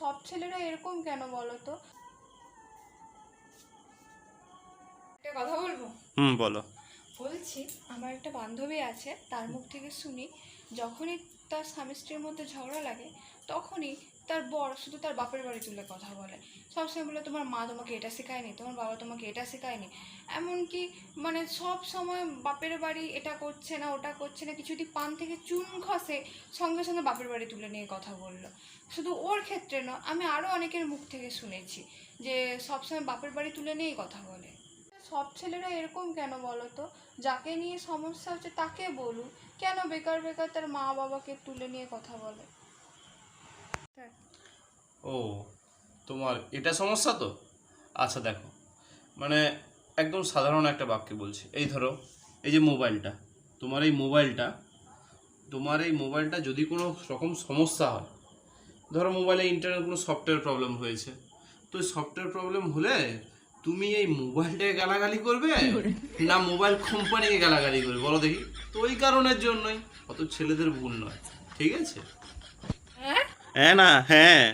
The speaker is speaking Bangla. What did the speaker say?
সব ছেলেরা এরকম কেন বলো তো? একটা কথা বলব? হুম বলো। বলছি আমার একটা বান্ধবী আছে তার মুখ থেকে শুনি যখনই তার স্বামী স্ত্রীর মধ্যে ঝগড়া লাগে তখনই তার বর শুধু তার বাপের বাড়ি তুলে কথা বলে। সবসময় বলে, তোমার মা তোমাকে এটা শেখায়নি, তোমার বাবা তোমাকে এটা শেখায়নি। এমনকি মানে সব সময় বাপের বাড়ি এটা করছে না, ওটা করছে না, কিছু যদি পান থেকে চুন খসে, সঙ্গে সঙ্গে বাপের বাড়ি তুলে নিয়ে কথা বলল। শুধু ওর ক্ষেত্রে না আমি আরও অনেকের মুখ থেকে শুনেছি যে সবসময় বাপের বাড়ি তুলে নিয়েই কথা বলে। সব ছেলেরা এরকম কেন বলো তো? যাকে নিয়ে সমস্যা হচ্ছে তাকে বলুন কেন বেকার বেকার তার মা বাবাকে তুলে নিয়ে কথা বলে? ও তোমার এটা সমস্যা তো? আচ্ছা দেখো মানে একদম সাধারণ একটা বাক্যে বলছি। এই ধরো এই যে মোবাইলটা তোমার এই মোবাইলটা তোমার এই মোবাইলটা যদি কোনো রকম সমস্যা হয় ধরো মোবাইলে ইন্টারনেট কোনো সফটওয়্যার প্রবলেম হয়েছে তো সফটওয়্যার প্রবলেম হলে তুমি এই মোবাইলটাকে গালাগালি করবে না মোবাইল কোম্পানিকে গালাগালি করবে? বলো দেখি। তো ওই কারণের জন্যই অত ছেলেদের ভুল নয় ঠিক আছে? হ্যাঁ হ্যাঁ না হ্যাঁ।